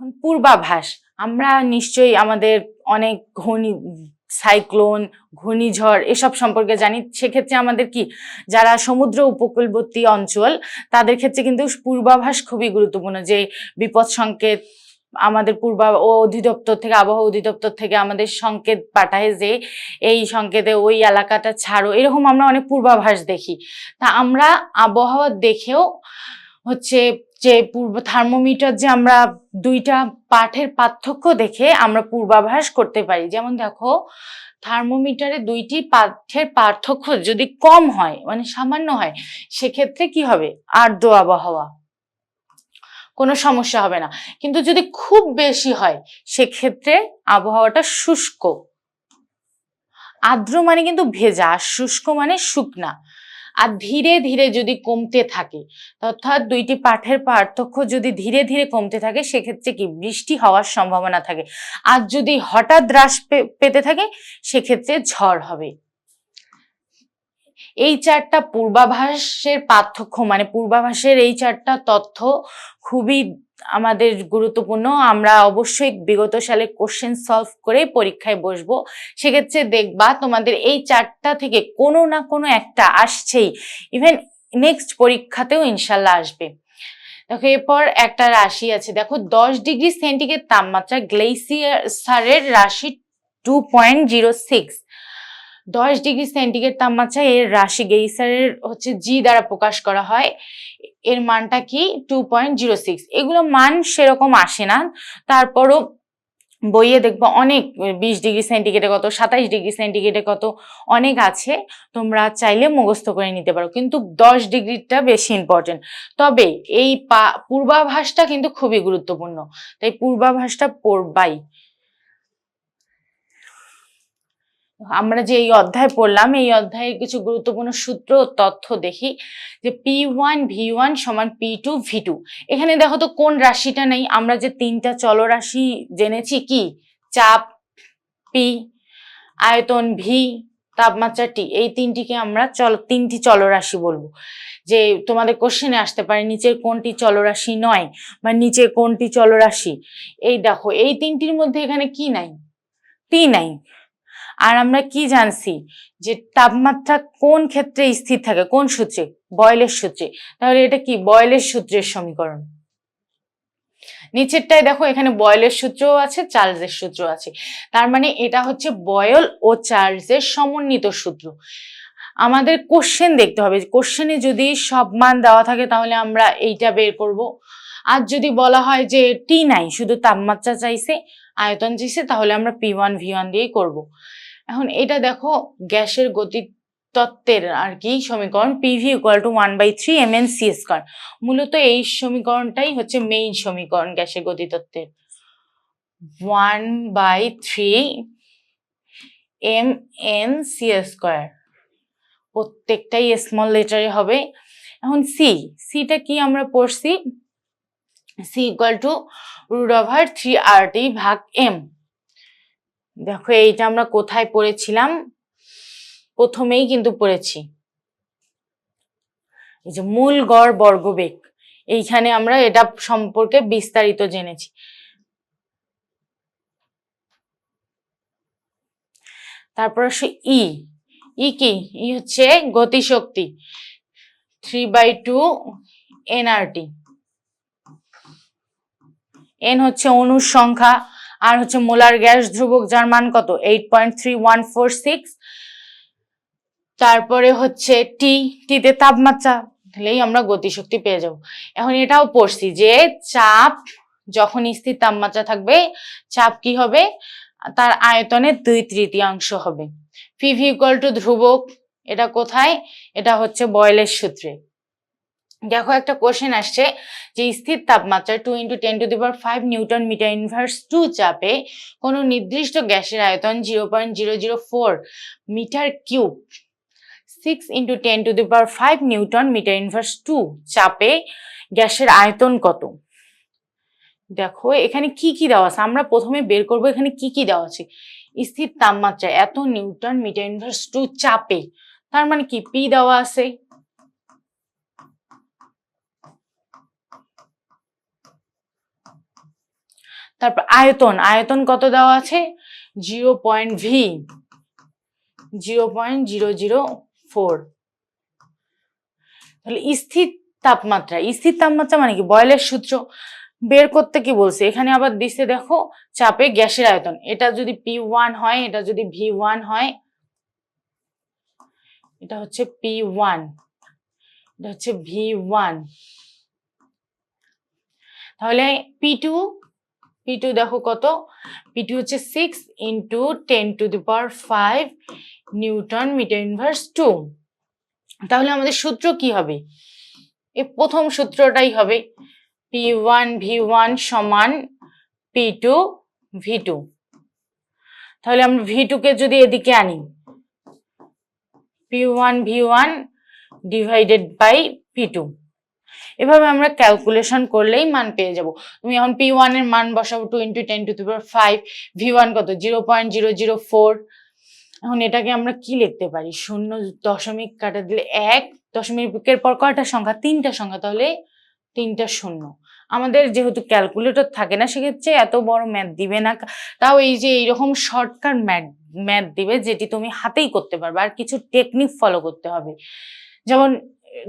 এখন পূর্বাভাস। আমরা নিশ্চয়ই আমাদের অনেক ঘনি সাইক্লোন, ঘূর্ণিঝড় এসব সম্পর্কে জানি। সেক্ষেত্রে আমাদের কি? যারা সমুদ্র উপকূলবর্তী অঞ্চল, তাদের ক্ষেত্রে কিন্তু পূর্বাভাস খুবই গুরুত্বপূর্ণ যে বিপদ সংকেত আমাদের পূর্বা ও অধিদপ্তর থেকে, আবহাওয়া অধিদপ্তর থেকে আমাদের সংকেত পাঠায় যে এই সংকেতে ওই এলাকাটা ছাড়ো। এরকম আমরা অনেক পূর্বাভাস দেখি। তা আমরা আবহাওয়া দেখেও হচ্ছে যে পূর্ব থার্মোমিটার যে আমরা দুইটা পাঠের পার্থক্য দেখে আমরা পূর্বাভাস করতে পারি। যেমন দেখো, থার্মোমিটারে দুইটি পাঠের পার্থক্য যদি কম হয় মানে সামান্য হয়, সেক্ষেত্রে কি হবে? আর্দ্র আবহাওয়া। কোনো সমস্যা হবে না। কিন্তু যদি খুব বেশি হয়, সেক্ষেত্রে আবহাওয়াটা শুষ্ক। আর্দ্র মানে কিন্তু ভেজা, আর শুষ্ক মানে শুকনা। আর ধীরে ধীরে যদি কমতে থাকে, অর্থাৎ দুইটি পাঠের পার্থক্য যদি ধীরে ধীরে কমতে থাকে, সেক্ষেত্রে কি বৃষ্টি হওয়ার সম্ভাবনা থাকে। আর যদি হঠাৎ হ্রাস পেতে থাকে, সেক্ষেত্রে ঝড় হবে। এই চারটা পূর্বাভাসের পার্থক্য মানে পূর্বাভাসের এই চারটা তথ্য খুবই আমাদের গুরুত্বপূর্ণ। আমরা অবশ্যই বিগত সালে কোশ্চেন সলভ করে পরীক্ষায় বসবো। সেক্ষেত্রে দেখবা তোমাদের এই চারটা থেকে কোনো না কোনো একটা আসছেই। ইভেন নেক্সট পরীক্ষাতেও ইনশাল্লাহ আসবে। দেখো, এরপর একটা রাশি আছে। দেখো, দশ ডিগ্রি সেন্টিগ্রেড তাপমাত্রা গ্লেসিয়ারের রাশি টু পয়েন্ট জিরো সিক্স দশ ডিগ্রি সেন্টিগ্রেড তাপমাত্রা এর রাশি গেইসারের হচ্ছে জি দ্বারা প্রকাশ করা হয়। এর মানটা কি? টু পয়েন্ট জিরো সিক্স এগুলো মান সেরকম আসে না। তারপরও বইয়ে দেখব অনেক, বিশ ডিগ্রি সেন্টিগ্রেডে কত সাতাইশ ডিগ্রি সেন্টিগ্রেডে কত অনেক আছে। তোমরা চাইলে মুখস্থ করে নিতে পারো। কিন্তু দশ ডিগ্রিটা বেশি ইম্পর্টেন্ট তবে এই পা- পূর্বাভাসটা কিন্তু খুবই গুরুত্বপূর্ণ। তাই পূর্বাভাসটা পড়বাই। আমরা যে এই অধ্যায় পড়লাম, এই অধ্যায়ের কিছু গুরুত্বপূর্ণ সূত্র ও তথ্য দেখি যে পি ওয়ান ভি ওয়ান সমান পি টু ভি টু এখানে দেখো তো কোন রাশিটা নেই? আমরা যে তিনটা চলরাশি জেনেছি কি? চাপ পি আয়তন ভি তাপমাত্রা টি এই তিনটিকে আমরা চল, তিনটি চলরাশি বলব। যে তোমাদের কোশ্চেনে আসতে পারে, নিচের কোনটি চলরাশি নয় বা নিচের কোনটি চলরাশি? এই দেখো, এই তিনটির মধ্যে এখানে কি নাই? টি নাই। আর আমরা কি জানছি? যে তাপমাত্রা কোন ক্ষেত্রে স্থির থাকে? কোন সূত্রে? বয়লের সূত্রে। তাহলে এটা কি? বয়লের সূত্রের সমীকরণ। নিচেরটায় দেখো, এখানে বয়েলের সূত্রও আছে চার্লসের সূত্র আছে। তার মানে এটা হচ্ছে বয়েল ও চার্লসের সমন্বিত সূত্র। আমাদের কোশ্চেন দেখতে হবে। কোশ্চেনে যদি সব মান দেওয়া থাকে, তাহলে আমরা এইটা বের করব। আর যদি বলা হয় যে টি নাই শুধু তাপমাত্রা চাইছে, আয়তন চাইছে, তাহলে আমরা পি ওয়ান ভি ওয়ান দিয়েই করব। এখন এটা দেখো, গ্যাসের গতি তত্ত্বের আর কি সমীকরণ PV equal to one by three M N C square মূলত এই সমীকরণটাই হচ্ছে মেইন সমীকরণ গ্যাসের গতি তত্ত্বের। One by three M N C square প্রত্যেকটাই স্মল লেটারে হবে। এখন সি সিটা কি আমরা পড়ছি? C equal to root over three R T ভাগ এম দেখো এইটা আমরা কোথায় পড়েছিলাম? প্রথমেই কিন্তু পড়েছি। এই যে মূল গড় বর্গবেগ, এইখানে আমরা এটা সম্পর্কে বিস্তারিত জেনেছি। তারপর আসে ই ই কি? ই হচ্ছে গতিশক্তি three by two NRT N হচ্ছে অণুর সংখ্যা আর হচ্ছে মোলার গ্যাস ধ্রুবক যার মান কত? Eight point three one four six তারপরে হচ্ছে টি টিতে তাপমাত্রা, তাহলেই আমরা গতিশক্তি পেয়ে যাব। এখন এটাও পড়ছি যে চাপ, যখন স্থির তাপমাত্রা থাকবে, চাপ কি হবে? তার আয়তনের দুই তৃতীয়াংশ হবে। পিভি টু ধ্রুবক, এটা কোথায়? এটা হচ্ছে বয়েলের সূত্রে। দেখো একটা কোশ্চেন আসছে যে স্থির তাপমাত্রা two into ten to the power five newton metre inverse two চাপে কোনো নির্দিষ্ট গ্যাসের আয়তন zero point zero zero four metre cube six into ten to the power five newton metre inverse two চাপে গ্যাসের আয়তন কত? দেখো এখানে কি কি দেওয়া আছে? আমরা প্রথমে বের করব এখানে কি কি দেওয়া আছে? স্থির তাপমাত্রা এত নিউটন মিটার ইনভার্স টু চাপে, তার মানে কি? পি দেওয়া আছে। তারপর আয়তন আয়তন কত দেওয়া আছে? Zero point V, zero point zero zero four. তাহলে স্থির তাপমাত্রা স্থির তাপমাত্রা মানে কি? বয়লের সূত্র বের করতে কি বলছে? এখানে আবার দিচ্ছে দেখো চাপে গ্যাসের আয়তন। এটা যদি পি ওয়ান হয়, এটা যদি ভি ওয়ান হয়, এটা হচ্ছে পি ওয়ান, এটা হচ্ছে ভি ওয়ান। তাহলে পি টু পি টু দেখো কত? পি টু হচ্ছে six into ten to the power five newton metre inverse two তাহলে আমাদের সূত্র কি হবে? এ প্রথম সূত্রটাই হবে পি ওয়ান ভি ওয়ান সমান পি টু ভি টু তাহলে আমরা ভি কে যদি এদিকে আনি P one V one divided by P two এভাবে আমরা ক্যালকুলেশন করলেই মান পেয়ে যাব। তুমি এখন পি ওয়ানের মান বসাবো two into ten two five V one কত? Zero point zero zero four এখন এটাকে আমরা কি লিখতে পারি? শূন্য দশমিক কাটা দিলে এক দশমিকের পর কয়টা সংখ্যা? তিনটা সংখ্যা, তাহলে তিনটা শূন্য। আমাদের যেহেতু ক্যালকুলেটর থাকে না, সেক্ষেত্রে এত বড় ম্যাথ দিবে না। তাও এই যে এইরকম শর্টকাট ম্যাথ ম্যাথ দিবে, যেটি তুমি হাতেই করতে পারবে। আর কিছু টেকনিক ফলো করতে হবে। যেমন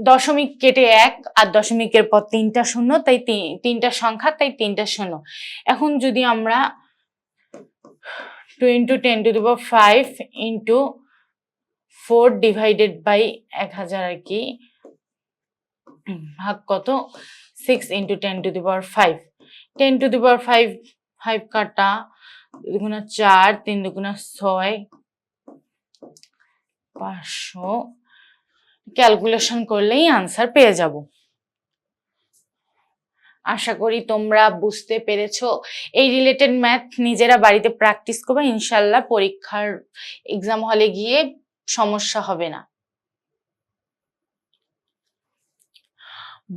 দশমিক কেটে এক আর দশমিকের পর তিনটা শূন্য, তাই তিনটা সংখ্যা, তাই তিনটা শূন্য। এখন যদি আমরা two into ten to the power five into four divided by এক হাজার আর কি, ভাগ কত? Six into ten to the power five ten to the power five five কাটা দুগুণা চার, তিন দুগুণা ছয়, পাঁচশো ক্যালকুলেশন করলেই আনসার পেয়ে যাব। আশা করি তোমরা বুঝতে পেরেছ। এই রিলেটেড ম্যাথ নিজেরা বাড়িতে প্র্যাকটিস করবে ইনশাল্লাহ পরীক্ষার এক্সাম হলে গিয়ে সমস্যা হবে না।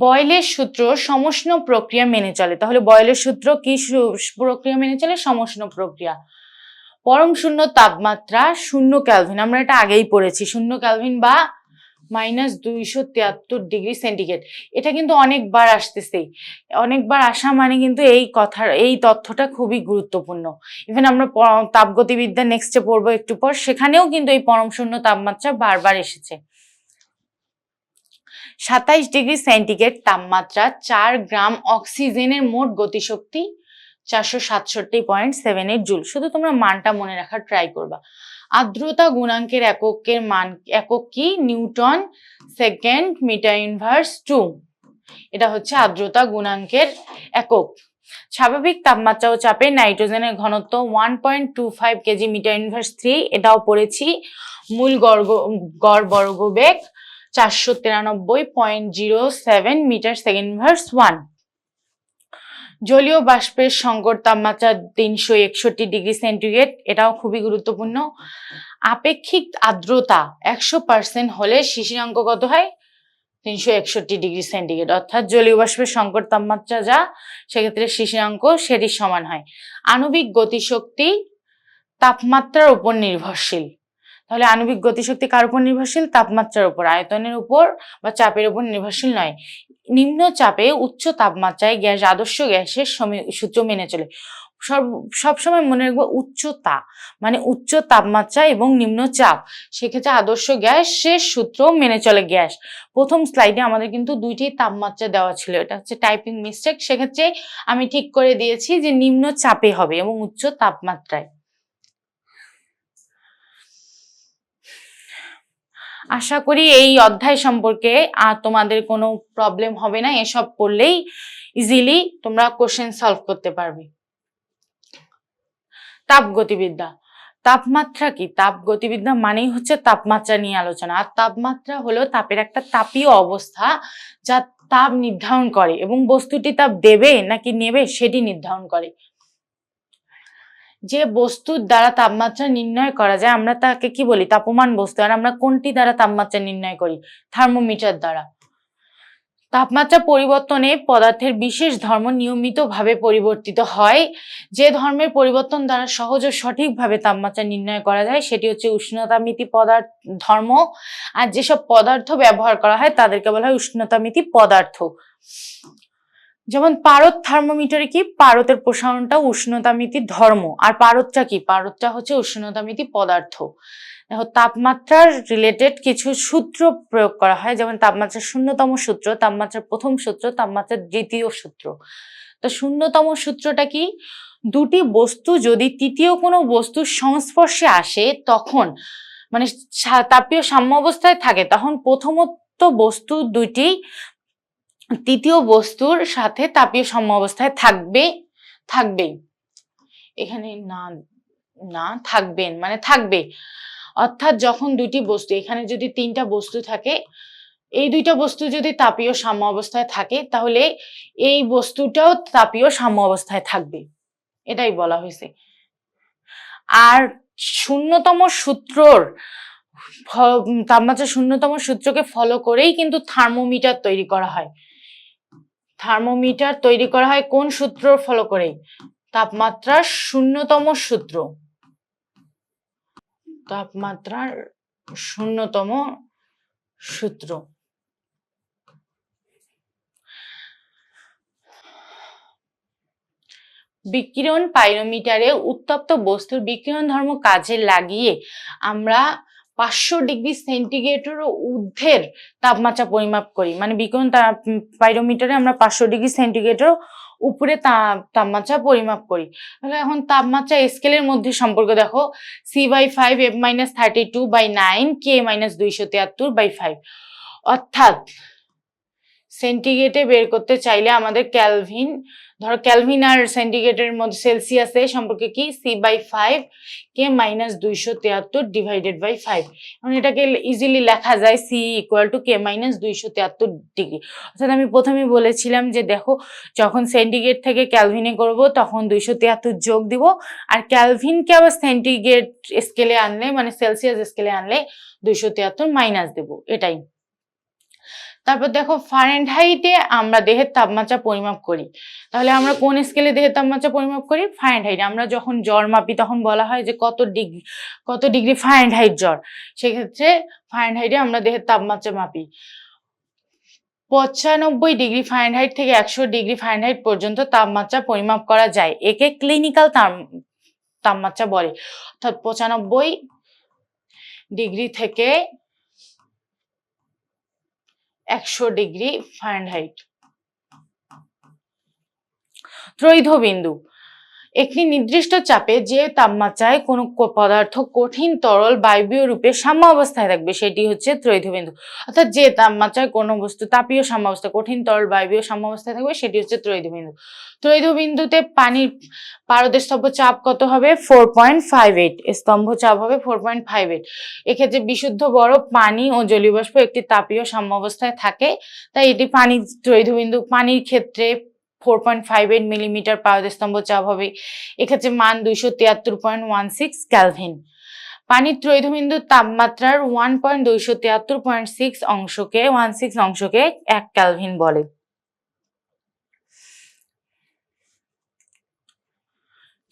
বয়লের সূত্র সমষ্ণ প্রক্রিয়া মেনে চলে। তাহলে বয়লের সূত্র কি প্রক্রিয়া মেনে চলে? সমষ্ণ প্রক্রিয়া। পরম শূন্য তাপমাত্রা শূন্য ক্যালভিন আমরা এটা আগেই পড়েছি। শূন্য ক্যালভিন বা মাইনাস দুইশো তিয়াত্তর ডিগ্রি সেন্টিগ্রেড। এটা কিন্তু অনেকবার আসতেছে। অনেকবার আসা মানে কিন্তু এই কথার, এই তথ্যটা খুবই গুরুত্বপূর্ণ। ইভেন আমরা তাপগতিবিদ্যা নেক্সটে পড়ব একটু পর, সেখানেও কিন্তু এই পরম শূন্য তাপমাত্রা বারবার এসেছে। সাতাইশ ডিগ্রি সেন্টিগ্রেড তাপমাত্রা, চার গ্রাম অক্সিজেনের মোট গতিশক্তি চারশো সাতষট্টি পয়েন্ট সেভেন এইট জুল। শুধু তোমরা মানটা মনে রাখার ট্রাই করবা। আর্দ্রতা গুণাঙ্কের এককের মান, একক কি? Newton second metre inverse two. এটা হচ্ছে আর্দ্রতা গুণাঙ্কের একক। স্বাভাবিক তাপমাত্রা ও চাপে নাইট্রোজেনের ঘনত্ব one point two five KG metre inverse three এটাও পড়েছি। মূল গর্গ, গড় বর্গবেগ চারশো তিরানব্বই point zero seven metre second inverse one জলীয় বাষ্পের সংকট তাপমাত্রা তিনশো একষট্টি ডিগ্রি সেন্টিগ্রেড, এটাও খুবই গুরুত্বপূর্ণ। আপেক্ষিক আর্দ্রতা একশো পার্সেন্ট হলে শিশিরাঙ্ক কত হয়? তিনশো একষট্টি ডিগ্রি সেন্টিগ্রেড। অর্থাৎ জলীয় বাষ্পের সংকট তাপমাত্রা যা, সেক্ষেত্রে শিশিরাঙ্ক সেটির সমান হয়। আণবিক গতিশক্তি তাপমাত্রার উপর নির্ভরশীল। তাহলে আণবিক গতিশক্তি কার উপর নির্ভরশীল? তাপমাত্রার উপর। আয়তনের উপর বা চাপের উপর নির্ভরশীল নয়। নিম্ন চাপে উচ্চ তাপমাত্রায় গ্যাস, আদর্শ গ্যাসের সূত্র মেনে চলে। সব, সবসময় মনে রাখব উচ্চতা মানে উচ্চ তাপমাত্রা এবং নিম্ন চাপ, সেক্ষেত্রে আদর্শ গ্যাস শেষ সূত্র মেনে চলে গ্যাস। প্রথম স্লাইডে আমাদের কিন্তু দুইটি তাপমাত্রা দেওয়া ছিল। এটা হচ্ছে টাইপিং মিস্টেক। সেক্ষেত্রে আমি ঠিক করে দিয়েছি যে নিম্ন চাপে হবে এবং উচ্চ তাপমাত্রায়। আশা করি এই অধ্যায় সম্পর্কে আর তোমাদের কোনো প্রবলেম হবে না। এসব পড়লেই ইজিলি তোমরা কোশ্চেন সলভ করতে পারবে। তাপ গতিবিদ্যা তাপমাত্রা কি? তাপ গতিবিদ্যা মানেই হচ্ছে তাপমাত্রা নিয়ে আলোচনা। আর তাপমাত্রা হলো তাপের একটা তাপীয় অবস্থা যা তাপ নির্ধারণ করে। এবং বস্তুটি তাপ দেবে নাকি নেবে সেটি নির্ধারণ করে। যে বস্তুর দ্বারা তাপমাত্রা নির্ণয় করা যায়, আমরা তাকে কি বলি? তাপমান বস্তু। আর আমরা কোনটি দ্বারা তাপমাত্রা নির্ণয় করি? থার্মোমিটার দ্বারা। তাপমাত্রা পরিবর্তনে পদার্থের বিশেষ ধর্ম নিয়মিতভাবে পরিবর্তিত হয়। যে ধর্মের পরিবর্তন দ্বারা সহজ ও সঠিকভাবে তাপমাত্রা নির্ণয় করা যায়, সেটি হচ্ছে উষ্ণতামিতি পদার্থ, ধর্ম। আর যেসব পদার্থ ব্যবহার করা হয়, তাদেরকে বলা হয় উষ্ণতামিতি পদার্থ। যেমন পারদ থার্মোমিটারে কি? পারতের প্রসারণটা উষ্ণতামিতি ধর্ম। আর পারদটা কি? পারদটা হচ্ছে উষ্ণতামিতি পদার্থ। দেখো, তাপমাত্রার রিলেটেড কিছু সূত্র প্রয়োগ করা হয়। যেমন তাপমাত্রার শূন্যতম সূত্র, তাপমাত্রার প্রথম সূত্র, তাপমাত্রার দ্বিতীয় সূত্র। তো শূন্যতম সূত্রটা কি? দুটি বস্তু যদি তৃতীয় কোনো বস্তুর সংস্পর্শে আসে, তখন মানে তাপীয় সাম্য অবস্থায় থাকে, তখন প্রথমত বস্তু দুইটি তৃতীয় বস্তুর সাথে তাপীয় সাম্য অবস্থায় থাকবে, থাকবেই। এখানে না না, থাকবেন মানে থাকবে। অর্থাৎ যখন দুটি বস্তু, এখানে যদি তিনটা বস্তু থাকে, এই দুইটা বস্তু যদি তাপীয় সাম্য অবস্থায় থাকে, তাহলে এই বস্তুটাও তাপীয় সাম্য অবস্থায় থাকবে। এটাই বলা হয়েছে। আর শূন্যতম সূত্রর তাপমাত্রা শূন্যতম সূত্রকে ফলো করেই কিন্তু থার্মোমিটার তৈরি করা হয়। থার্মোমিটার তৈরি করা হয় কোন সূত্র ফলো করে তাপমাত্রার শূন্যতম সূত্র। তাপমাত্রার শূন্যতম সূত্র। বিকিরণ পাইরোমিটারে উত্তপ্ত বস্তুর বিকিরণ ধর্ম কাজে লাগিয়ে আমরা পাঁচশো ডিগ্রি সেন্টিগ্রেডের ঊর্ধ্বের তাপমাত্রা পরিমাপ করি। মানে বিকন পাইরোমিটারে আমরা পাঁচশো ডিগ্রি সেন্টিগ্রেডের উপরে তাপমাত্রা পরিমাপ করি। তাহলে এখন তাপমাত্রা স্কেলের মধ্যে সম্পর্ক দেখো। C by five F minus thirty two by nine K minus দুইশো তিয়াত্তর বাই ফাইভ অর্থাৎ সেন্টিগ্রেডে বের করতে চাইলে আমাদের ক্যালভিন ধরো ক্যালভিন আর সেন্টিগ্রেটের মধ্যে সেলসিয়াসে সম্পর্কে কি? C by five K minus দুইশো তিয়াত্তর ডিভাইডেড বাই ফাইভ এখন এটাকে ইজিলি লেখা যায় C equal to K minus দুইশো তিয়াত্তর ডিগ্রি অর্থাৎ আমি প্রথমে বলেছিলাম যে দেখো, যখন সেন্টিগ্রেট থেকে ক্যালভিনে করব, তখন দুইশো তিয়াত্তর যোগ দিব। আর ক্যালভিনকে আবার সেন্টিগ্রেট স্কেলে আনলে মানে সেলসিয়াস স্কেলে আনলে, দুইশো তিয়াত্তর মাইনাস দেবো। এটাই। তারপর দেখো ফারেনহাইটে আমরা দেহের তাপমাত্রা পরিমাপ করি। তাহলে আমরা কোন স্কেলে দেহের তাপমাত্রা পরিমাপ করি? ফারেনহাইট আমরা যখন জ্বর মাপি তখন বলা হয় যে কত ডিগ্রি কত ডিগ্রি ফারেনহাইট জ্বর? সেক্ষেত্রে ফারেনহাইটে আমরা দেহের তাপমাত্রা মাপি। পঁচানব্বই ডিগ্রি ফারেনহাইট থেকে একশো ডিগ্রি ফারেনহাইট পর্যন্ত তাপমাত্রা পরিমাপ করা যায়। একে ক্লিনিক্যাল তাপমাত্রা বলে। অর্থাৎ পঁচানব্বই ডিগ্রি থেকে একশো ডিগ্রি ফারেনহাইট ত্রৈধ বিন্দু। একটি নির্দিষ্ট চাপে যে তাপমাত্রায় কোনো পদার্থ কঠিন, তরল, বায়বীয় রূপে সাম্য অবস্থায় থাকবে, সেটি হচ্ছে ত্রৈধ বিন্দু অর্থাৎ যে তাপমাত্রায় কোনো বস্তু, তাপীয় সাম্য অবস্থা কঠিন, তরল, বায়বীয় সাম্য অবস্থায় থাকবে, সেটি হচ্ছে ত্রৈধ বিন্দু ত্রৈধ বিন্দুতে পানির পারদের স্তম্ভ চাপ কত হবে? ফোর পয়েন্ট ফাইভ এইট স্তম্ভ চাপ হবে ফোর পয়েন্ট ফাইভ এইট এক্ষেত্রে বিশুদ্ধ বরফ, পানি ও জলীয় বাষ্প একটি তাপীয় সাম্য অবস্থায় থাকে, তাই এটি পানি ত্রৈধ বিন্দু পানির ক্ষেত্রে four point five eight millimetre পারদস্তম্ভ চাপ হবে। এক্ষেত্রে মান দুইশো তিয়াত্তর পয়েন্ট ওয়ান সিক্স ক্যালভিন পানির ত্রৈধবিন্দুর তাপমাত্রার ওয়ান পয়েন্ট দুইশো তিয়াত্তর পয়েন্ট সিক্স অংশকে ওয়ান সিক্স অংশকে এক ক্যালভিন বলে।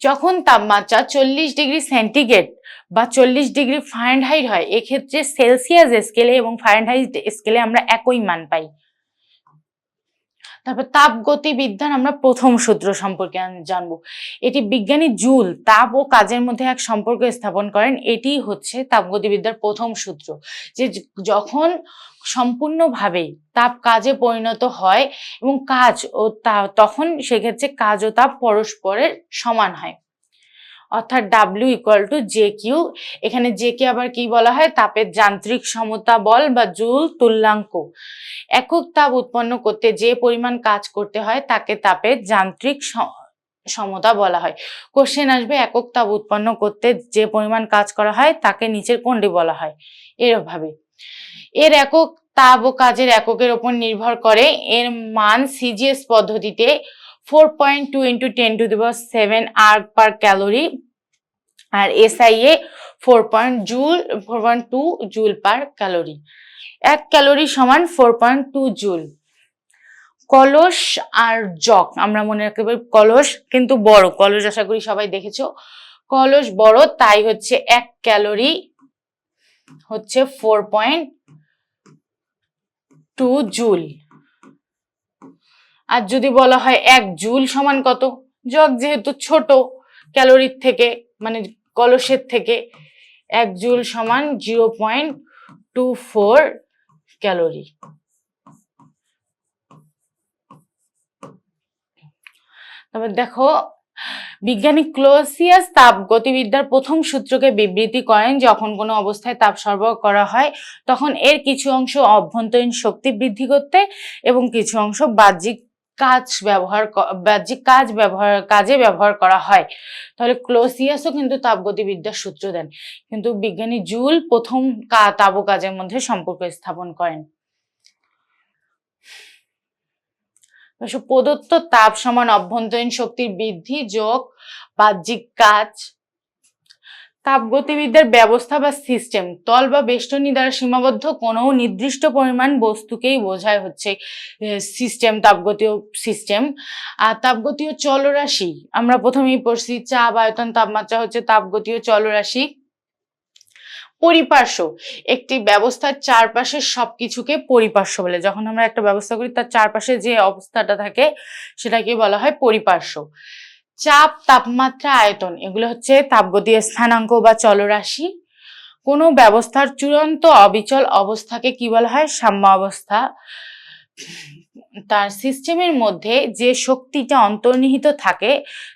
যখন তাপমাত্রা চল্লিশ ডিগ্রি সেন্টিগ্রেড বা চল্লিশ ডিগ্রি ফারেনহাইট হয়, এক্ষেত্রে সেলসিয়াস স্কেলে এবং ফারেনহাইট স্কেলে আমরা একই মান পাই। তারপর তাপগতিবিদ্যার আমরা প্রথম সূত্র সম্পর্কে জানব। এটি বিজ্ঞানী জুল তাপ ও কাজের মধ্যে এক সম্পর্ক স্থাপন করেন। এটি হচ্ছে তাপগতিবিদ্যার প্রথম সূত্র। যে যখন সম্পূর্ণভাবে তাপ কাজে পরিণত হয় এবং কাজ ও তা- তখন সেক্ষেত্রে কাজ ও তাপ পরস্পরের সমান হয়। অর্থাৎ W equal to J Q এখানে জে কে আবার কি বলা হয়? তাপের যান্ত্রিক সমতা বল বা জুল তুল্যাঙ্ক। একক তাপ উৎপন্ন করতে যে পরিমাণ কাজ করতে হয়, তাকে তাপের যান্ত্রিক সমতা বলা হয়। কোশ্চেন আসবে, একক তাপ উৎপন্ন করতে যে পরিমাণ কাজ করা হয়, তাকে নিচের কোনটি বলা হয়। এরভাবে। এর একক তাপ ও কাজের এককের ওপর নির্ভর করে, এর মান সিজিএস পদ্ধতিতে four point two into ten to the power seven R per calorie আর SIA four point joule four point two joule per calorie এক ক্যালোরি সমান ফোর পয়েন্ট টু জুল কলস আর জগ আমরা মনে রাখতে পারি কলস কিন্তু বড়, কলস আশা করি সবাই দেখেছ। কলস বড়, তাই হচ্ছে এক ক্যালোরি হচ্ছে ফোর পয়েন্ট টু জুল আর যদি বলা হয় এক জুল সমান কত? জগ যেহেতু ছোট ক্যালোরির থেকে মানে কলসের থেকে এক জুল সমান zero point two four calorie. তারপর দেখো, বিজ্ঞানী ক্লোসিয়াস তাপ গতিবিদ্যার প্রথম সূত্রকে বিবৃতি করেন, যখন কোনো অবস্থায় তাপ সরবরাহ করা হয়, তখন এর কিছু অংশ অভ্যন্তরীণ শক্তি বৃদ্ধি করতে এবং কিছু অংশ বাহ্যিক কাজ ব্যবহার বাহ্যিক কাজ ব্যবহার, কাজে ব্যবহার করা হয়, তাহলে ক্লোসিয়াসও কিন্তু তাপগতিবিদ্যার সূত্র দেন। কিন্তু বিজ্ঞানী জুল প্রথম তাপ কাজের মধ্যে সম্পর্ক স্থাপন করেন। প্রদত্ত তাপ সমান অভ্যন্তরীণ শক্তির বৃদ্ধি যোগ বাহ্যিক কাজ তাপগতিবিদ্যার ব্যবস্থা বা সিস্টেম তল বা বেষ্টনী দ্বারা সীমাবদ্ধ কোনো নির্দিষ্ট পরিমাণ বস্তুকেই বোঝায় হচ্ছে সিস্টেম তাপগতীয় সিস্টেম আর তাপগতীয় চলরাশি, আমরা প্রথমেই পড়ছি চাপ, আয়তন, তাপমাত্রা হচ্ছে তাপগতীয় চলরাশি। পরিপার্শ্ব, একটি ব্যবস্থার চারপাশে সবকিছুকে পরিপার্শ্ব বলে, যখন আমরা একটা ব্যবস্থা করি তার চারপাশে যে অবস্থাটা থাকে সেটাকে বলা হয় পরিপার্শ্ব। চাপ, তাপমাত্রা, আয়তন, এগুলো হচ্ছে তাপগতীয় স্থানাঙ্ক বা চলরাশি। কোনো ব্যবস্থার চূড়ান্ত অবিচল অবস্থাকে কি বলা হয়? সাম্য অবস্থা তার সিস্টেমের মধ্যে যে শক্তিটা অন্তর্নিহিত থাকে,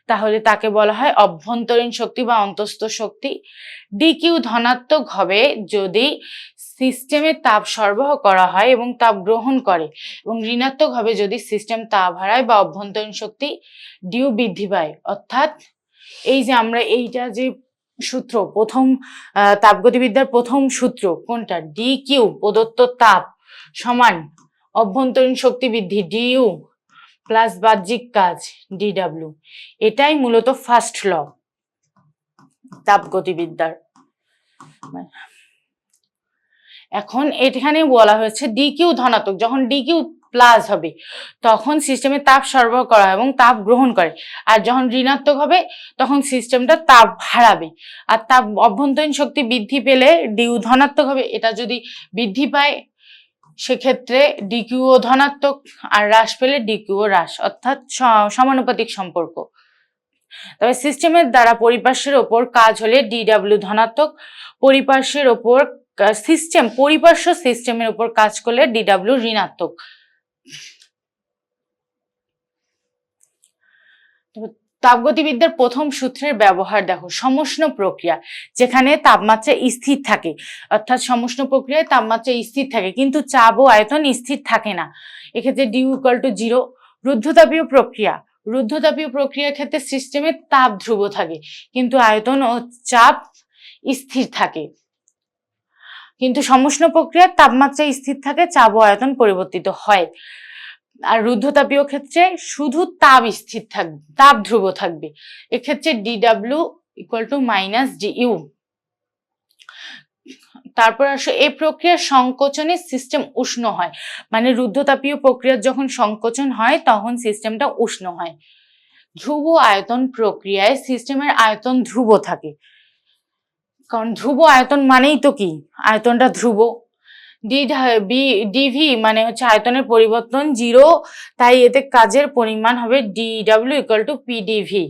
তাহলে তাকে বলা হয় অভ্যন্তরীণ শক্তি বা অন্তস্থ শক্তি। ডিকিউ ধনাত্মক হবে যদি সিস্টেমে তাপ সরবরাহ করা হয় এবং তাপ গ্রহণ করে এবং ঋণাত্মক হবে যদি সিস্টেম তাপ হারায় বা অভ্যন্তরীণ শক্তি ডিউ বৃদ্ধি পায়। অর্থাৎ এই যে আমরা এইটা যে সূত্র, প্রথম তাপগতিবিদ্যার প্রথম সূত্র কোনটা? ডি কিউ, প্রদত্ত তাপ সমান অভ্যন্তরীণ শক্তি বৃদ্ধি ডিইউ প্লাস বাহ্যিক কাজ ডিডাব্লিউ। এটাই মূলত ফার্স্ট ল তাপগতিবিদ্যার। এখন এখানে বলা হয়েছে ডি কিউ ধনাত্মক, যখন ডি কিউ প্লাস হবে, তখন সিস্টেমে তাপ সরবরাহ করা এবং তাপ গ্রহণ করে। আর যখন ঋণাত্মক হবে, তখন সিস্টেমটা তাপ হারাবে। আর তাপ অভ্যন্তরীণ শক্তি বৃদ্ধি পেলে ডিউ ধনাত্মক হবে, এটা যদি বৃদ্ধি পায়, সেক্ষেত্রে ডিকিউও ধনাত্মক, আর হ্রাস পেলে ডিকিউও হ্রাস, অর্থাৎ সমানুপাতিক সম্পর্ক। তবে সিস্টেমের দ্বারা পরিপার্শ্বের ওপর কাজ হলে ডিডাব্লিউ ধনাত্মক, পরিপার্শ্বের ওপর সিস্টেম পরিপার্শ্ব সিস্টেমের উপর কাজ করলে ডিডাব্লিউ ঋণাত্মক। তাপগতিবিদ্যার প্রথম সূত্রের ব্যবহার দেখো, সমষ্ণ প্রক্রিয়া, যেখানে তাপমাত্রা স্থির থাকে। অর্থাৎ সমষ্ণ প্রক্রিয়ায় তাপমাত্রা স্থির থাকে, কিন্তু চাপ ও আয়তন স্থির থাকে না। এক্ষেত্রে ডিউ ইকুয়াল টু জিরো রুদ্ধতাপীয় প্রক্রিয়া। রুদ্ধতাপীয় প্রক্রিয়ার ক্ষেত্রে সিস্টেমে তাপ ধ্রুব থাকে, কিন্তু আয়তন ও চাপ স্থির থাকে। কিন্তু সমষ্ণ প্রক্রিয়ার তাপমাত্রা স্থির থাকে চাপ ও আয়তন পরিবর্তিত হয়। আর রুদ্ধতাপীয় ক্ষেত্রে শুধু তাপ স্থির থাকবে তাপ ধ্রুব থাকবে। এক্ষেত্রে DW equal to minus D U তারপর আসো, এই প্রক্রিয়ার সংকোচনে সিস্টেম উষ্ণ হয়। মানে রুদ্ধতাপীয় প্রক্রিয়ার যখন সংকোচন হয়, তখন সিস্টেমটা উষ্ণ হয়। ধ্রুব আয়তন প্রক্রিয়ায় সিস্টেমের আয়তন ধ্রুব থাকে। কারণ ধ্রুব আয়তন মানেই তো কি? আয়তনটা ধ্রুব। ডি বি ডিভি মানে হচ্ছে আয়তনের পরিবর্তন জিরো তাই এতে কাজের পরিমাণ হবে D W equal to P PDV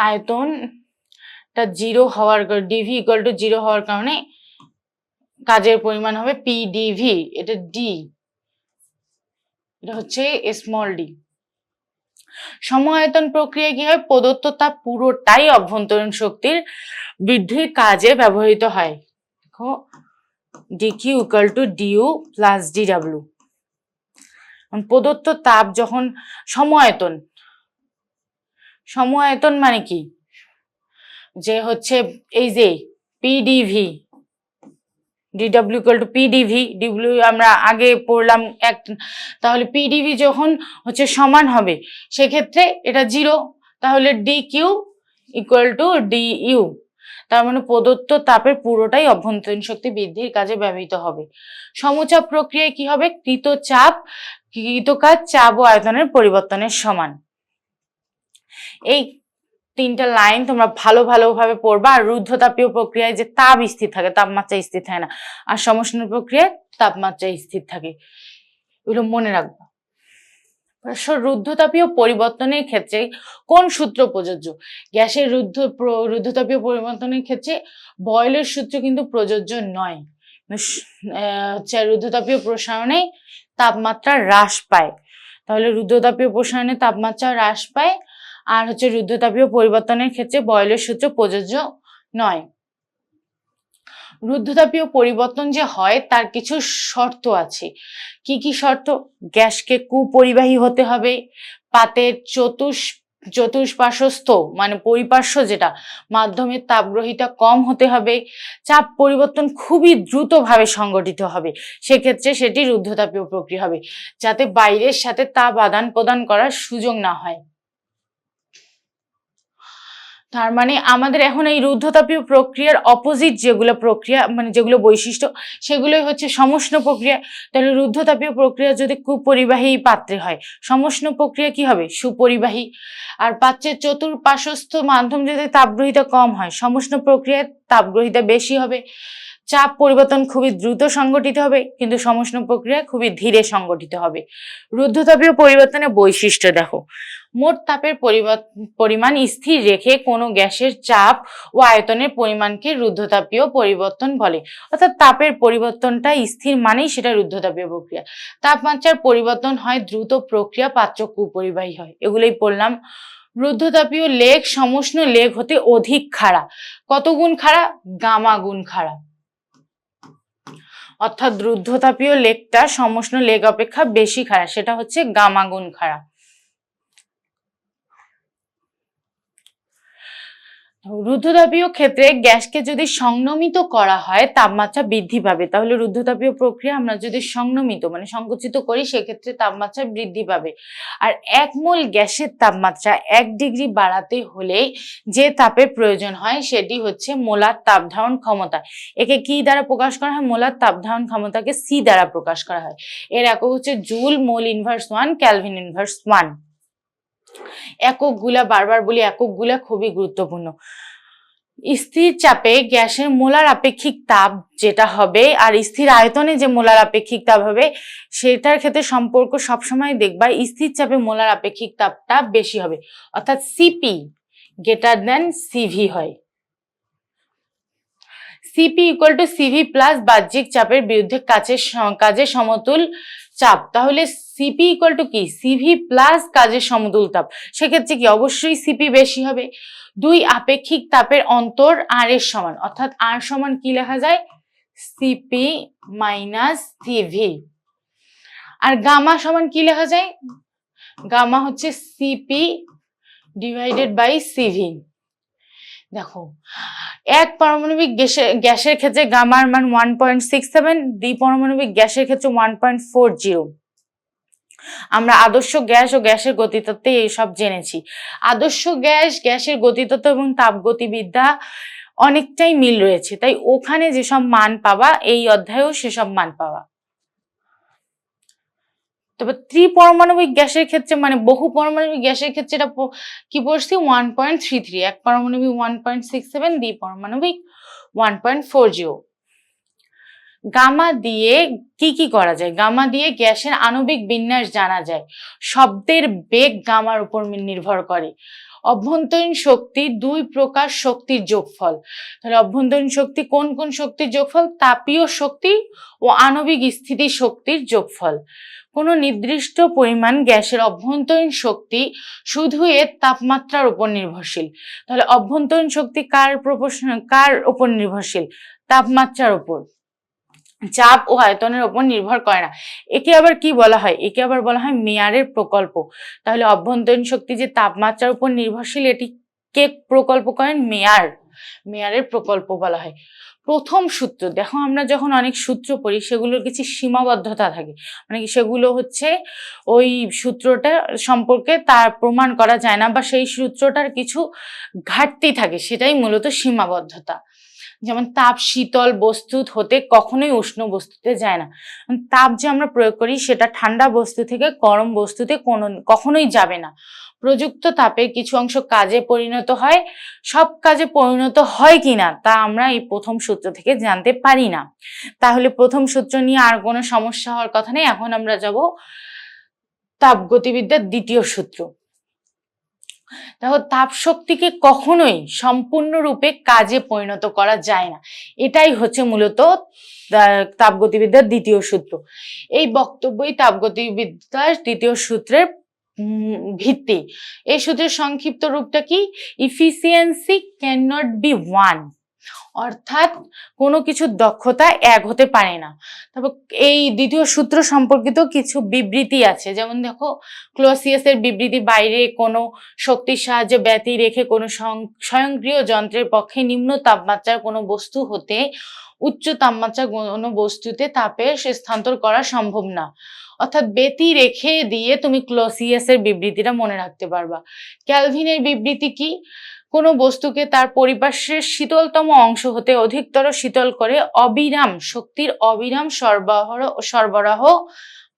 আয়তনটা zero হওয়ার ডিভি ইকুয়াল টু জিরো হওয়ার কারণে কাজের পরিমাণ হবে পিডিভি এটা ডি এটা হচ্ছে স্মল ডি সমায়তন প্রক্রিয়ায় কি হয়? প্রদত্ত তাপ পুরোটাই অভ্যন্তরীণ শক্তির বৃদ্ধির কাজে ব্যবহৃত হয়। দেখো D Q equal to D U plus D W প্রদত্ত তাপ যখন সমায়তন সমায়তন মানে কি? যে হচ্ছে এই যে PDV DW equal to PDV DW আমরা আগে পড়লাম এক, তাহলে পিডিভি যখন হচ্ছে সমান হবে, সেক্ষেত্রে এটা জিরো তাহলে D Q equal to D U তার মানে প্রদত্ত তাপের পুরোটাই অভ্যন্তরীণ শক্তি বৃদ্ধির কাজে ব্যবহৃত হবে। সমচাপ প্রক্রিয়ায় কি হবে? কৃত চাপ কৃত কাজ চাপ ও আয়তনের পরিবর্তনের সমান। এই তিনটা লাইন তোমরা ভালো ভালোভাবে পড়বা আর রুদ্ধতাপীয় প্রক্রিয়ায় যে তাপ স্থির থাকে, তাপমাত্রা স্থির থাকে না। আর সমষ্ণ প্রক্রিয়ায় তাপমাত্রা স্থির থাকে। এগুলো মনে রাখবা। রুদ্ধতাপীয় পরিবর্তনের ক্ষেত্রে কোন সূত্র প্রযোজ্য? গ্যাসের রুদ্ধ রুদ্ধতাপীয় পরিবর্তনের ক্ষেত্রে বয়লের সূত্র কিন্তু প্রযোজ্য নয়। হচ্ছে রুদ্ধতাপীয় প্রসারণে তাপমাত্রা হ্রাস পায়। তাহলে রুদ্ধতাপীয় প্রসারণে তাপমাত্রা হ্রাস পায় আর হচ্ছে রুদ্ধতাপীয় পরিবর্তনের ক্ষেত্রে বয়লের সূত্র প্রযোজ্য নয়। রুদ্ধতাপীয় পরিবর্তন যে হয়, তার কিছু শর্ত আছে। কি কি শর্ত? গ্যাসকে কুপরিবাহী হতে হবে, পাতের চতুষ, চতুষ্পার্শ্বস্থ মানে পরিপার্শ্ব যেটা, মাধ্যমে তাপগ্রহিতা কম হতে হবে, চাপ পরিবর্তন খুবই দ্রুতভাবে সংগঠিত হবে, সেক্ষেত্রে সেটি রুদ্ধতাপীয় প্রক্রিয়া হবে, যাতে বাইরের সাথে তাপ আদান প্রদান করার সুযোগ না হয়। তার মানে আমাদের এখন এই রুদ্ধতাপীয় প্রক্রিয়ার অপোজিট যেগুলো প্রক্রিয়া মানে যেগুলো বৈশিষ্ট্য, সেগুলোই হচ্ছে সমষ্ণ প্রক্রিয়া। তাহলে রুদ্ধতাপীয় প্রক্রিয়া যদি কুপরিবাহী পাত্রে হয়, সমষ্ণ প্রক্রিয়া কি হবে? সুপরিবাহী। আর পাত্রের চতুর্পার্শ্বস্থ মাধ্যম যদি তাপগ্রহিতা কম হয়, সমষ্ণ প্রক্রিয়ায় তাপগ্রহিতা বেশি হবে। চাপ পরিবর্তন খুবই দ্রুত সংগঠিত হবে, কিন্তু সমষ্ণ প্রক্রিয়া খুবই ধীরে সংগঠিত হবে। রুদ্ধতাপীয় পরিবর্তনের বৈশিষ্ট্য দেখো। মোট তাপের পরিমাণ স্থির রেখে কোনো গ্যাসের চাপ ও আয়তনের পরিমাণকে রুদ্ধতাপীয় পরিবর্তন বলে। অর্থাৎ তাপের পরিবর্তনটা স্থির মানেই সেটা রুদ্ধতাপীয় প্রক্রিয়া। তাপমাত্রার পরিবর্তন হয় দ্রুত প্রক্রিয়া পাত্র কুপরিবাহী হয়। এগুলোই পড়লাম রুদ্ধতাপীয় লেগ, সমষ্ণ লেগ হতে অধিক খাড়া। কত গুণ খাড়া? গামা গুণ খাড়া। অর্থাৎ রুদ্ধতাপীয় লেগটা সমষ্ণ লেগ অপেক্ষা বেশি খাড়া সেটা হচ্ছে গামাগুন খাড়া। রুদ্ধতাপীয় ক্ষেত্রে গ্যাসকে যদি সংনমিত করা হয়, তাপমাত্রা বৃদ্ধি পাবে। তাহলে রুদ্ধতাপীয় প্রক্রিয়া আমরা যদি সংনমিত মানে সংকুচিত করি, সেক্ষেত্রে তাপমাত্রা বৃদ্ধি পাবে। আর এক মোল গ্যাসের তাপমাত্রা এক ডিগ্রি বাড়াতে হলে যে তাপের প্রয়োজন হয়, সেটি হচ্ছে মোলার তাপ ধারণ ক্ষমতা। একে কি দ্বারা প্রকাশ করা হয়? মোলার তাপ ধারণ ক্ষমতাকে সি দ্বারা প্রকাশ করা হয়। এর একক হচ্ছে joule mole inverse one, kelvin inverse one. এককগুলা, বারবার বলি এককগুলা খুবই গুরুত্বপূর্ণ। স্থির চাপে গ্যাসের মোলার আপেক্ষিক তাপ যেটা হবে আর স্থির আয়তনে যে মোলার আপেক্ষিক তাপ হবে, সেটার ক্ষেত্রে সম্পর্ক সবসময় দেখবা স্থির চাপে মোলার আপেক্ষিক তাপটা বেশি হবে। অর্থাৎ C P greater than C V হয়। C P equal to C V plus বাহ্যিক চাপের বিরুদ্ধে কাজের কাজের সমতুল চাপ। তাহলে সিপি ইকুয়াল টু কি? সিভি প্লাস কাজের সমতুল তাপ। সেক্ষেত্রে কি? অবশ্যই সিপি বেশি হবে। দুই আপেক্ষিক তাপের অন্তর আর এর সমান। অর্থাৎ আর সমান কি লেখা যায়? C P minus C V আর গামা সমান কি লেখা যায়? গামা হচ্ছে সিপি ডিভাইডেড বাই সিভি দেখো, এক পারমাণবিক গ্যাসের গ্যাসের ক্ষেত্রে গামার মান ওয়ান পয়েন্ট সিক্স সেভেন দ্বি পারমাণবিক গ্যাসের ক্ষেত্রে ওয়ান পয়েন্ট ফোর জিরো আমরা আদর্শ গ্যাস ও গ্যাসের গতিতত্ত্বে এইসব জেনেছি। আদর্শ গ্যাস, গ্যাসের গতিতত্ত্ব এবং তাপগতিবিদ্যা অনেকটাই মিল রয়েছে। তাই ওখানে যেসব মান পাবা, এই অধ্যায়েও সেসব মান পাওয়া তবে ত্রিপরমাণবিক গ্যাসের ক্ষেত্রে মানে বহু পারমাণবিক গ্যাসের ক্ষেত্রে এটা কি পড়ছি ওয়ান পয়েন্ট থ্রি থ্রি এক পারমাণবিক ওয়ান পয়েন্ট সিক্স সেভেন দ্বি পারমাণবিক one point four zero gamma দিয়ে কি কি করা যায়? গামা দিয়ে গ্যাসের আণবিক বিন্যাস জানা যায়। শব্দের বেগ গামার উপর নির্ভর করে। অভ্যন্তরীণ শক্তি দুই প্রকার শক্তির যোগফল। তাহলে অভ্যন্তরীণ শক্তি কোন কোন শক্তির যোগফল? তাপীয় শক্তি ও আণবিক স্থিতি শক্তির যোগফল। কোনো নির্দিষ্ট পরিমাণ গ্যাসের অভ্যন্তরীণ শক্তি শুধু এর তাপমাত্রার উপর নির্ভরশীল। তাহলে অভ্যন্তরীণ শক্তি কার প্রপোর্শন কার উপর নির্ভরশীল? তাপমাত্রার উপর। চাপ ও আয়তনের উপর নির্ভর করে না। একে আবার কি বলা হয়? একে আবার বলা হয় মেয়ারের প্রকল্প। তাহলে অভ্যন্তরীণ শক্তি যে তাপমাত্রার উপর নির্ভরশীল, এটি কে প্রকল্প করেন? মেয়ার। মেয়ারের প্রকল্প বলা হয়। প্রথম সূত্র, দেখো আমরা যখন অনেক সূত্র পড়ি, সেগুলোর কিছু সীমাবদ্ধতা থাকে। মানে সেগুলো হচ্ছে ওই সূত্রটা সম্পর্কে তার প্রমাণ করা যায় না বা সেই সূত্রটার কিছু ঘাটতি থাকে, সেটাই মূলত সীমাবদ্ধতা। যেমন তাপ শীতল বস্তু হতে কখনোই উষ্ণ বস্তুতে যায় না। তাপ যে আমরা প্রয়োগ করি সেটা ঠান্ডা বস্তু থেকে গরম বস্তুতে কোনো, কখনোই যাবে না। প্রযুক্ত তাপের কিছু অংশ কাজে পরিণত হয়। সব কাজে পরিণত হয় কিনা তা আমরা এই প্রথম সূত্র থেকে জানতে পারি না। তাহলে প্রথম সূত্র নিয়ে আর কোনো সমস্যা হওয়ার কথা নেই। এখন আমরা যাব তাপগতিবিদ্যার দ্বিতীয় সূত্র। দেখো তাপ শক্তিকে কখনোই সম্পূর্ণরূপে কাজে পরিণত করা যায় না। এটাই হচ্ছে মূলত তাপগতিবিদ্যার দ্বিতীয় সূত্র। এই বক্তব্যই তাপগতিবিদ্যার দ্বিতীয় সূত্রের ভিত্তি। এই সূত্রের সংক্ষিপ্ত রূপটা কি? Efficiency can not be one অর্থাৎ কোনো কিছুর দক্ষতা এক হতে পারে না। তারপর এই দ্বিতীয় সূত্র সম্পর্কিত কিছু বিবৃতি আছে। যেমন দেখো, ক্লোসিয়াসের বিবৃতি, বাইরে কোনো শক্তির সাহায্যে ব্যতি রেখে কোনো স্বয়ংক্রিয় যন্ত্রের পক্ষে নিম্ন তাপমাত্রার কোনো বস্তু হতে, উচ্চ তাপমাত্রা কোনো বস্তুতে তাপের স্থানান্তর করা সম্ভব না। অর্থাৎ ব্যতি রেখে দিয়ে তুমি ক্লোসিয়াসের বিবৃতিটা মনে রাখতে পারবা। ক্যালভিনের বিবৃতি কি? কোনো বস্তুকে তার পরিপার্শ্বের শীতলতম অংশ হতে অধিকতর শীতল করে অবিরাম শক্তির অবিরাম সরবরাহ সরবরাহ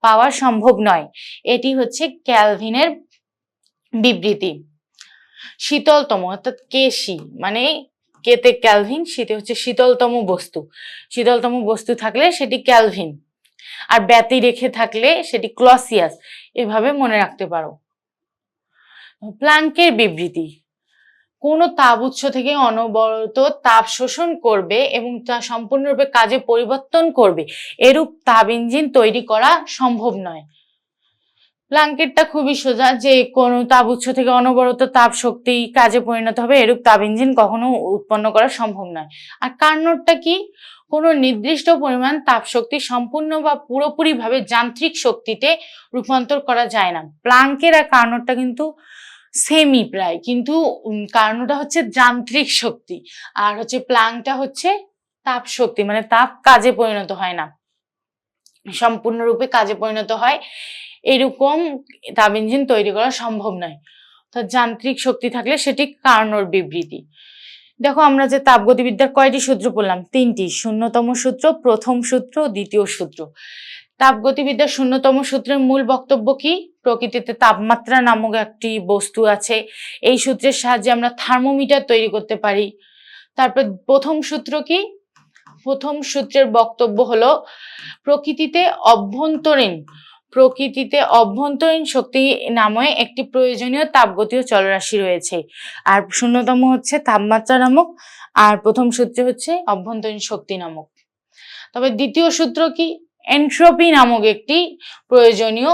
পাওয়া সম্ভব নয়। এটি হচ্ছে ক্যালভিনের বিবৃতি। শীতলতম, অর্থাৎ কেশি মানে কেতে ক্যালভিন শীতে হচ্ছে শীতলতম বস্তু। শীতলতম বস্তু থাকলে সেটি ক্যালভিন, আর ব্যতি রেখে থাকলে সেটি ক্লসিয়াস। এভাবে মনে রাখতে পারো। প্লাঙ্কের বিবৃতি কোনো তাপ উৎস থেকে অনবরত তাপ শোষণ করবে এবং তা সম্পূর্ণরূপে কাজে পরিবর্তন করবে। এরূপ তাপ ইঞ্জিন তৈরি করা সম্ভব নয়। প্লাঙ্কেটটা খুবই সোজা যে কোনো তাপ উৎস থেকে অনবরত তাপ শক্তি কাজে পরিণত হবে, এরূপ তাপ ইঞ্জিন কখনো উৎপন্ন করা সম্ভব নয়। আর কার্নোটটা কি? কোনো নির্দিষ্ট পরিমাণ তাপ শক্তি সম্পূর্ণ বা পুরোপুরিভাবে যান্ত্রিক শক্তিতে রূপান্তর করা যায় না। প্লাঙ্কের আর কার্নোটটা কিন্তু সেমই প্রায় কিন্তু উম, কার্নোটা হচ্ছে যান্ত্রিক শক্তি আর হচ্ছে প্লাংটা হচ্ছে তাপ শক্তি মানে তাপ কাজে পরিণত হয় না। সম্পূর্ণরূপে কাজে পরিণত হয় এরকম তাপ ইঞ্জিন তৈরি করা সম্ভব নয়। তো যান্ত্রিক শক্তি থাকলে সেটি কার্নোর বিবৃতি। দেখো আমরা যে তাপগতিবিদ্যার কয়টি সূত্র পড়লাম? তিনটি শূন্যতম সূত্র প্রথম সূত্র দ্বিতীয় সূত্র। তাপগতিবিদ্যার শূন্যতম সূত্রের মূল বক্তব্য কি? প্রকৃতিতে তাপমাত্রা নামক একটি বস্তু আছে। এই সূত্রের সাহায্যে আমরা থার্মোমিটার তৈরি করতে পারি। তারপর প্রথম সূত্র কি? প্রথম সূত্রের বক্তব্য হলো, প্রকৃতিতে অভ্যন্তরীণ প্রকৃতিতে অভ্যন্তরীণ শক্তি নামে একটি প্রয়োজনীয় তাপগতীয় চলরাশি রয়েছে। আর শূন্যতম হচ্ছে তাপমাত্রা নামক, আর প্রথম সূত্র হচ্ছে অভ্যন্তরীণ শক্তি নামক। তবে দ্বিতীয় সূত্র কি? এন্ট্রপি নামক একটি প্রয়োজনীয়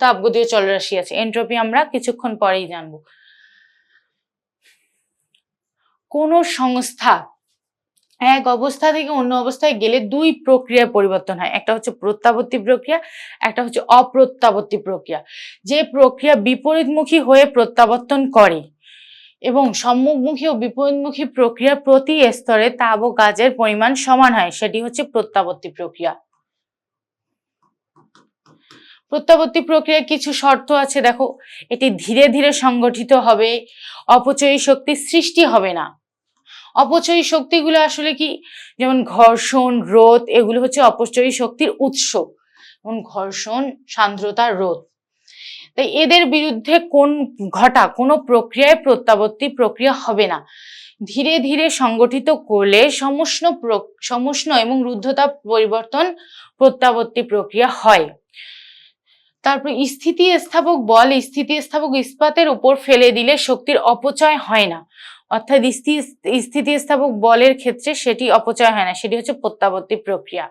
তাপগতীয় চলরাশি আছে। এন্ট্রপি আমরা কিছুক্ষণ পরেই জানব। কোন সংস্থা এক অবস্থা থেকে অন্য অবস্থায় গেলে দুই প্রক্রিয়ার পরিবর্তন হয়। একটা হচ্ছে প্রত্যাবর্তী প্রক্রিয়া, একটা হচ্ছে অপ্রত্যাবর্তী প্রক্রিয়া। যে প্রক্রিয়া বিপরীতমুখী হয়ে প্রত্যাবর্তন করে এবং সম্মুখমুখী ও বিপরীতমুখী প্রক্রিয়া প্রতি স্তরে তাপ ও কাজের পরিমাণ সমান হয়, সেটি হচ্ছে প্রত্যাবর্তী প্রক্রিয়া। প্রত্যাবর্তী প্রক্রিয়ার কিছু শর্ত আছে, দেখো। এটি ধীরে ধীরে সংগঠিত হবে, অপচয়ী শক্তির সৃষ্টি হবে না। অপচয়ী শক্তিগুলো আসলে কি? যেমন ঘর্ষণ, রোধ, এগুলো হচ্ছে অপচয়ী শক্তির উৎস। যেমন ঘর্ষণ, সান্দ্রতা, রোধ। তাই এদের বিরুদ্ধে কোন ঘটা, কোনো প্রক্রিয়ায় প্রত্যাবর্তী প্রক্রিয়া হবে না। ধীরে ধীরে সংগঠিত করলে সমষ্ণ সমষ্ণ এবং রুদ্ধতা পরিবর্তন প্রত্যাবর্তী প্রক্রিয়া হয়। তারপর স্থিতিস্থাপক বল স্থিতিস্থাপক ইস্পাতের উপর ফেলে দিলে শক্তির অপচয় হয় না। অর্থাৎ স্থিতি স্থিতিস্থাপক বলের ক্ষেত্রে সেটি অপচয় হয় না, সেটি হচ্ছে প্রত্যাবর্তী প্রক্রিয়া।